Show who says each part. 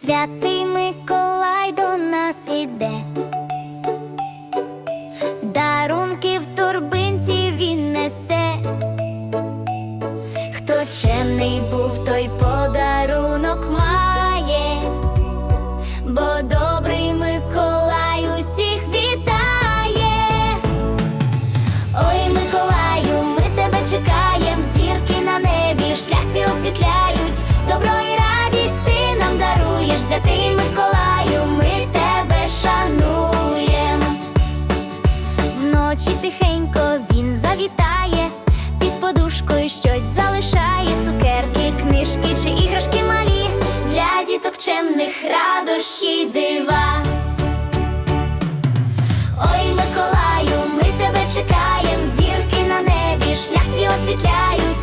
Speaker 1: Святий Миколай до нас іде, дарунки в торбинці він несе. Хто чемний був, той подарунок має, бо добрий Миколай усіх вітає. Ой, Миколаю, ми тебе чекаєм, зірки на небі, шлях твій освітляють, святий Миколаю, ми тебе шануєм. Вночі тихенько він завітає, під подушкою щось залишає, цукерки, книжки чи іграшки малі, для діток чемних радощі дива. Ой, Миколаю, ми тебе чекаєм, зірки на небі, шлях твій освітляють,